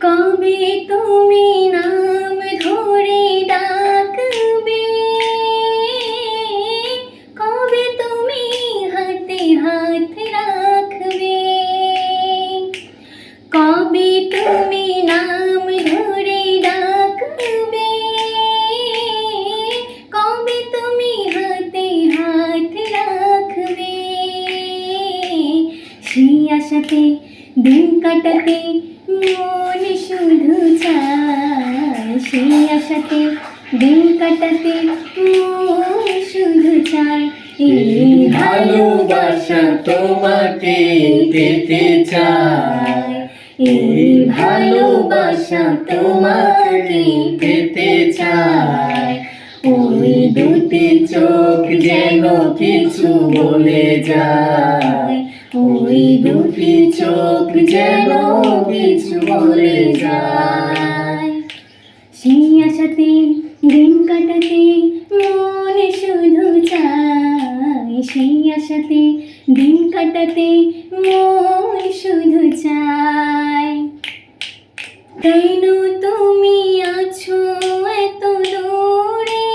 কবে তুমি নাম ধরে ডাকবে? কবে তুমি হাতে হাত রাখবে? কবে তুমি নাম ধরে ডাকবে? কবে তুমি হাতে হাত রাখবে? সেই আশাতে, দিন কাটাতে চায় সেই আশাতে দিন কাটাতে শুধু চায় ভালোবাসা তোমাকে পেতে চায় এই ভালোবাসা তোমাকে পেতে চায় ওই দুটি চোখ যেন কিছু বলে যায়। ওই দুটি চোখ যেন কিছু বলে যায়। সেই আশাতে দিন কাটাতে মন শুধু চায়। সেই আশাতে দিন কাটাতে মন শুধু চায়। কেন তুমি আছো এত দূরে?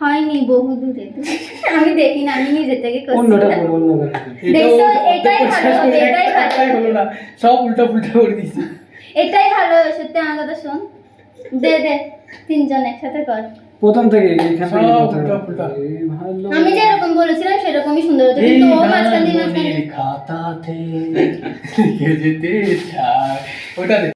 হয়নি বহু দূরে আমি দেখি না আমি নিজে থেকে অন্যটা বলো এটাই ভালো এটাই ভালো। সব উল্টা পুল্টা করে দিছি এটাই ভালো সত্যি আমার কথা শোন। দে দে তিনজন একসাথে কর। প্রথম থেকে এইখান থেকে আমি যেরকম বলেছিলাম সেরকমই সুন্দর হতো। কিন্তু ও মাঝখান দিয়ে মাঝখান খাতাতে লিখে যেতে চায়। ওটা